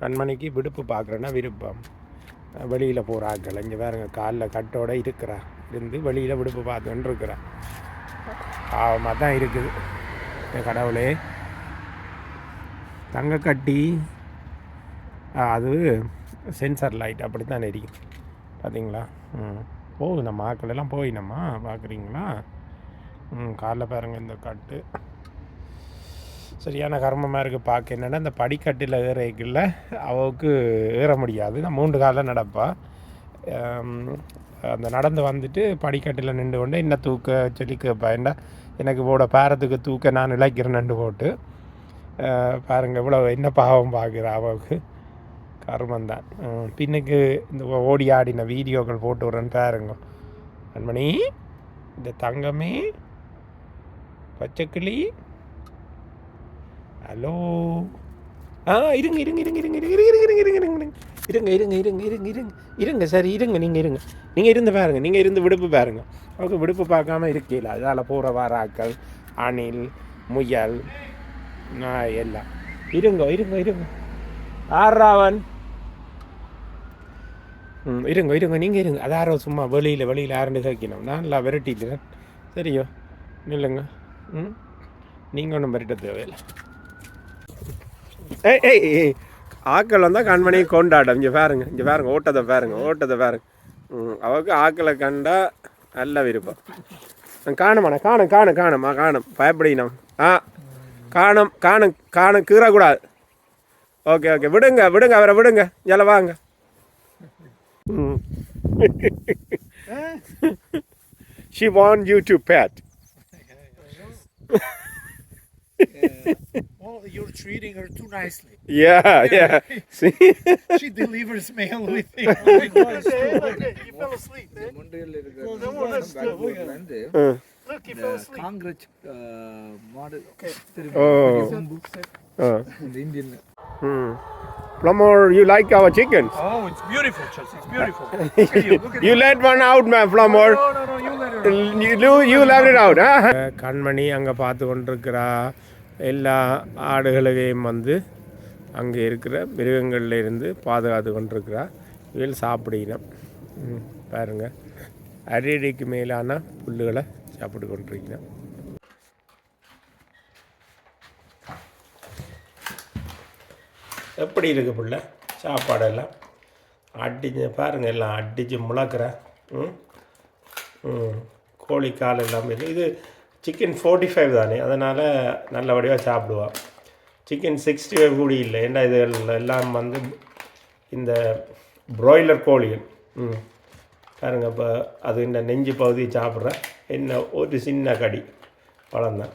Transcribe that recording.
கண்மணிக்கு விடுப்பு பார்க்குறேன்னா விருப்பம். வெளியில் போகிற ஆட்கள் இங்கே பாருங்க காலில் கட்டோட இருக்கிறா இருந்து வெளியில் விடுப்பு பார்த்துன்னு இருக்கிறா. பாவமாக தான் இருக்குது. இந்த கடவுளே. தங்க கட்டி அது சென்சார் லைட் அப்படி தான் எரியும். பார்த்தீங்களா ம். போகுது நம்ம ஆக்களெல்லாம் போயினம்மா பார்க்குறீங்களா ம் காலைல பாருங்க இந்த கட்டு. சரியான கர்மமாக இருக்குது பார்க்க என்னென்னா இந்த படிக்கட்டில் ஏறக்குள்ள அவளுக்கு ஏற முடியாது. நான் மூன்று காலில் நடப்பாள் அந்த நடந்து வந்துட்டு படிக்கட்டில் நின்று கொண்டு என்ன தூக்க சொல்லி கேட்பா என்ன எனக்கு போட பேரத்துக்கு தூக்க நான் இழைக்கிறேன்னு போட்டு பாருங்கள் பாருங்க இவ்வளோ என்ன பாவம் பார்க்குறா அவளுக்கு கர்மந்தான். பின்னுக்கு இந்த ஓடி ஆடின வீடியோக்கள் போட்டு விட்றேன்னு பாருங்க. கண்மணி இந்த தங்கமே பச்சைக்கிளி ஹலோ ஆ இருங்க இருங்க இருங்க இருங்க இருங்க இருங்க இருங்க இருங்க இருங்க இருங்க இருங்க இருங்க இருங்க இருங்க இருங்க சரி இருங்க நீங்கள் இருங்க நீங்கள் இருந்து பாருங்க நீங்கள் இருந்து விடுப்பு பாருங்க அவங்க விடுப்பு பார்க்காம இருக்கீல அதால் போகிற வாராக்கள் அணில் முயல் நாய் எல்லாம் இருங்க இருங்க இருங்க ஆறாவன் ம் இருங்க இருங்க நீங்கள் இருங்க அதாரோ சும்மா வெளியில் வெளியில் ஆரண்டு தாக்கினோம் நான் எல்லாம் சரியோ இல்லைங்க ம் நீங்கள் ஒன்றும் விரட்ட தேவையில்லை ஏய் ஏய் ஏய் ஆக்கள் வந்தால் கண்மணி கொண்டாட்டம் இங்கே பாருங்க இங்கே பாருங்க ஓட்டத்தை பாருங்க ஓட்டத்தை பாருங்க. ம் அவருக்கு ஆக்களை கண்டா நல்ல விருப்பம். காணுமாண்ணா காணும் காணும் காணுமா காணும். பயப்படினோம் ஆ காணும் காணும் காணும் கீறக்கூடாது. ஓகே ஓகே விடுங்க விடுங்க அவரை விடுங்க. இதில் வாங்க. ம். She want you to pet. Oh, you're treating her too nicely. Yeah, yeah. See? She delivers mail with it. you fell asleep. Eh? Montreal இருக்கிற No, no, let's do it. பெங்களூர்ல இருந்து Uh, Look, you fell asleep. Congress model Oh. uh, இந்த Indian hmm. Plumber, you like our chickens? Oh, it's beautiful, Chelsea. It's beautiful. Look at you. Look at You let one out, man, Plumber. No, no, no. You let her. You, you- you let it out. Huh? கண்மணி அங்கே பார்த்து கொண்டிருக்கிறா எல்லா ஆடுகளையும் வந்து அங்கே இருக்கிற மிருகங்களில் இருந்து பாதுகாத்து கொண்டிருக்கிறார் இவள் சாப்பிடணும் ம், பாருங்க. அரியடிக்கு மேலான புல்லுகளை சாப்பிட்டு கொண்டிருக்கிறேன் எப்படி இருக்கு புள்ள? சாப்பாடெல்லாம்? அடிச்சு பாருங்கள் எல்லாம் அடித்து முளக்கிற ம் ம் கோழிக்கால் எல்லாமே இது சிக்கன் ஃபோர்ட்டி ஃபைவ் தானே? அதனால் நல்லபடியாக சாப்பிடுவான் சிக்கன் சிக்ஸ்டி ஃபைவ் கூட இல்லை. ஏன்னா இது எல்லாம் வந்து இந்த ப்ராய்லர் கோழிகள்? ம். பாருங்க இப்போ அது இந்த நெஞ்சு பகுதியை சாப்பிட்றேன் என்ன ஒரு சின்ன கடி. வளர்ந்தேன்